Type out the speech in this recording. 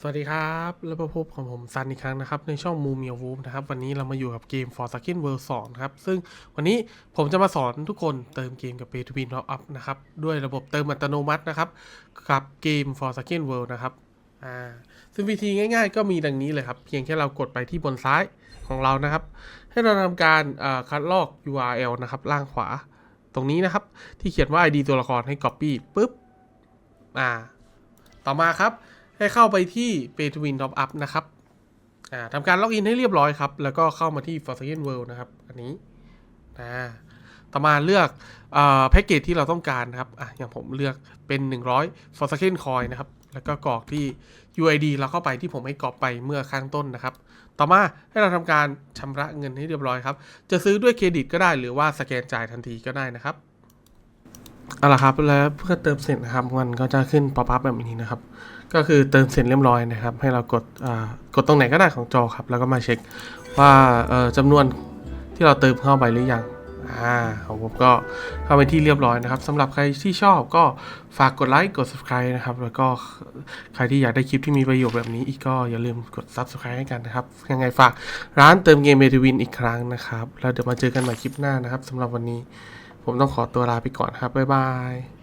สวัสดีครับ แล้วมาพบของผมซันอีกครั้งนะครับ ในช่องมูเมียวูฟนะครับ วันนี้เรามาอยู่กับเกม For s k i n World 2นครับ ซึ่งวันนี้ผมจะมาสอนทุกคนเติมเกมกับ Pay to Win Top Up นะครับ ด้วยระบบเติมอัตโนมัตินะครับ กับเกม For s k i n World นะครับอ่าซึ่งวิธีง่ายๆ ก็มีดังนี้เลยครับ เพียงแค่เรากดไปที่บนซ้ายของเรานะครับ ให้เราทำการคัดลอก URL นะครับล่างขวาตรงนี้นะครับ ที่เขียนว่า ID ตัวละครให้ Copy ปุ๊บอ่าต่อมาครับ ให้เข้าไปที่ Pay to Win Top Up นะครับทำการล็อกอินให้เรียบร้อยครับ แล้วก็เข้ามาที่ f o r s a k e n World นะครับ อันนี้อ่าต่อมาเลือกแพ็กเกจที่เราต้องการนะครับออย่างผมเลือกเป็น 100 f o r s a k e n Coin นะครับ แล้วก็กรอกที่ UID เราเข้าไปที่ผมให้กรอกไปเมื่อข้างต้นนะครับ ต่อมาให้เราทำการชำระเงินให้เรียบร้อยครับ จะซื้อด้วยเครดิตก็ได้หรือว่าสแกนจ่ายทันทีก็ได้นะครับ เอาละครับแล้วเพื่อเติมเสร็จนะครับมันก็จะขึ้นป๊อปอัพแบบนี้นะครับ ก็คือเติมเสร็จเรียบร้อยนะครับ ให้เรากดอ่ากดตรงไหนก็ได้ของจอครับ แล้วก็มาเช็คว่าเอ่อจำนวนที่เราเติมเข้าไปหรือยังอ่าของผมก็เข้าไปที่เรียบร้อยนะครับสำหรับใครที่ชอบก็ฝากกดไลค์กด subscribe นะครับ แล้วก็ใครที่อยากได้คลิปที่มีประโยชน์แบบนี้อีกก็อย่าลืมกด subscribe ให้กันนะครับ ยังไงฝากร้านเติมเกมเมทิวินอีกครั้งนะครับ แล้วเดี๋ยวมาเจอกันใหม่คลิปหน้านะครับสำหรับวันนี้ ผมต้องขอตัวลาไปก่อนครับ บ๊ายบาย